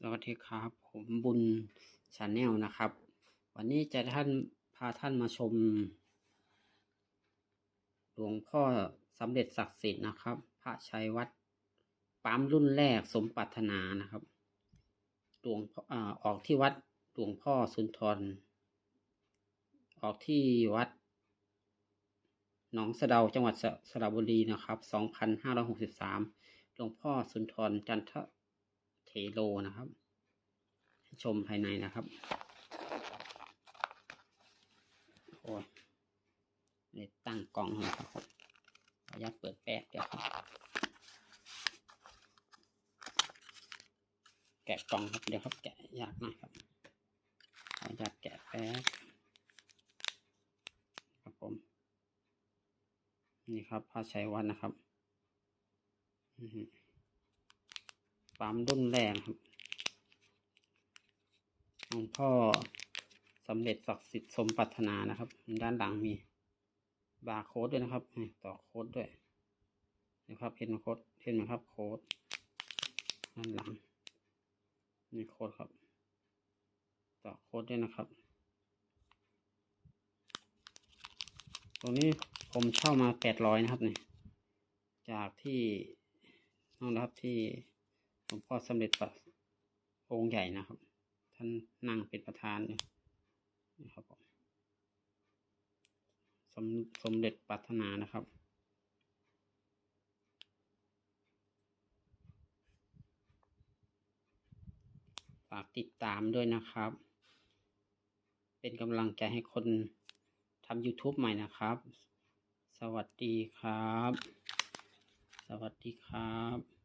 สวัสดีครับ ผมบุญชาแนลนะครับ วันนี้จะท่านพาท่านมาชม หลวงพ่อสำเร็จศักดิ์สิทธิ์นะครับ พระชัยวัดปั๊มรุ่นแรกสมปรารถนานะครับหลวงพ่ออ่าออกที่วัดหลวงพ่อสุนทร ออกที่วัดหนองสะเดาจังหวัดสระบุรีนะครับ 2563 หลวงพ่อสุนทรจันทเถ โลนะครับ ชมภายในนะครับโอ้ยนี่ตั้งกล่องเลยครับผมขออนุญาตเปิดแป๊บเดียวครับแกะกล่องครับเดี๋ยวครับแกะยากหน่อยครับขออนุญาตแกะแป๊บครับผมนี่ครับพระชัยวัดนะครับ อือ ฮึปั๊มรุ่นแรกครับหลวงพ่อสำเร็จศักดิ์สิทธิ์สมปรารถนานะครับ ด้านหลังมีบาร์โค้ดด้วยนะครับต่อโค้ดด้วยนะครับเห็นโค้ดเห็นไหมครับ โค้ดด้านหลังนี่โค้ดครับ ต่อโค้ดด้วยนะครับ ตรงนี้ผมเช่ามาแปดร้อยนะครับนี่จากที่น้องนะครับที่ ลวงพ่อสำเร็จประองค์ใหญ่นะครับ ท่านนั่งเป็นประธานอยู่นะครับผมสมสมเด็จปรารถนานะครับฝากติดตามด้วยนะครับ เป็นกำลังใจให้คนทำ YouTube ใหม่นะครับ สวัสดีครับ สวัสดีครับ